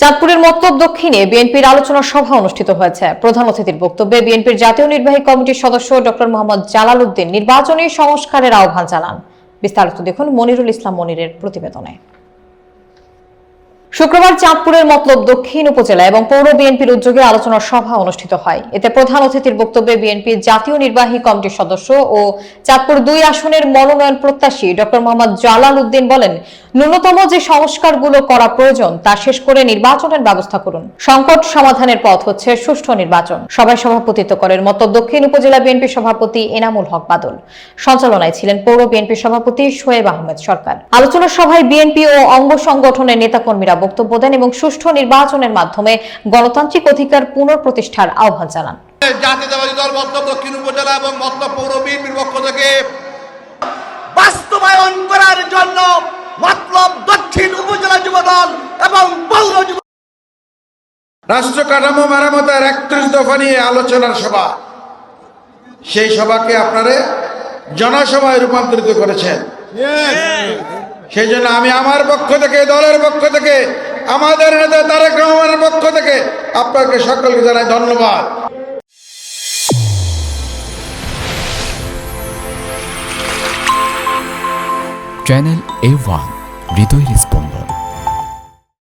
চাঁদপুরের মতলব দক্ষিণে বিএনপির আলোচনা সভা অনুষ্ঠিত হয়েছে। প্রধান অতিথির বক্তব্যে বিএনপির জাতীয় নির্বাহী কমিটির সদস্য ডক্টর মোহাম্মদ জালাল উদ্দিন নির্বাচনী সংস্কারের আহ্বান জানান। বিস্তারিত দেখুন মনিরুল ইসলাম মনিরের প্রতিবেদনে। শুক্রবার চাঁদপুরের মতলব দক্ষিণ উপজেলা এবং পৌর বিএনপির উদ্যোগে আলোচনা সভা অনুষ্ঠিত হয়। এতে প্রধান অতিথির বক্তব্যে বিএনপির জাতীয় নির্বাহী কমিটির সদস্য ও চাঁদপুর দুই আসনের মনোনয়ন প্রত্যাশী ডক্টর মোহাম্মদ জালাল উদ্দিন বলেন, ন্যূনতম যে সংস্কারগুলো করা প্রয়োজন তা শেষ করে নির্বাচনের ব্যবস্থা করুন। সংকট সমাধানের পথ হচ্ছে সুষ্ঠু নির্বাচন। সভায় সভাপতিত্ব করেন মতলব দক্ষিণ উপজেলা বিএনপি সভাপতি এনামুল হক বাদল। সঞ্চালনায় ছিলেন পৌর বিএনপি সভাপতি শোয়েব আহমেদ সরকার। আলোচনা সভায় বিএনপি ও অঙ্গ সংগঠনের নেতাকর্মীরা বক্তব্য দেন এবং সুষ্ঠু নির্বাচনের মাধ্যমে গণতান্ত্রিক অধিকার পুনঃপ্রতিষ্ঠার আহ্বান জানান। জাতীয়তাবাদী দল মতলব দক্ষিণ উপজেলা এবং মতলব পৌর বিএনপির পক্ষ থেকে বাস্তবায়ন করার জন্য মতলব দক্ষিণ উপজেলা যুবদল এবং পৌর যুব রাষ্ট্র কাঠামো মেরামতের একত্রিশ দফা নিয়ে আলোচনার সভা। সেই সভাকে আপনারা জনসভায় রূপান্তরিত করেছেন। সেই জন্য আমি আমার পক্ষ থেকে দলের পক্ষ থেকে আমাদের নেতা তারেক রহমানের পক্ষ থেকে আপনাকে সকলকে জানাই ধন্যবাদ। চ্যানেল এ ওয়ান হৃদয় স্পন্দন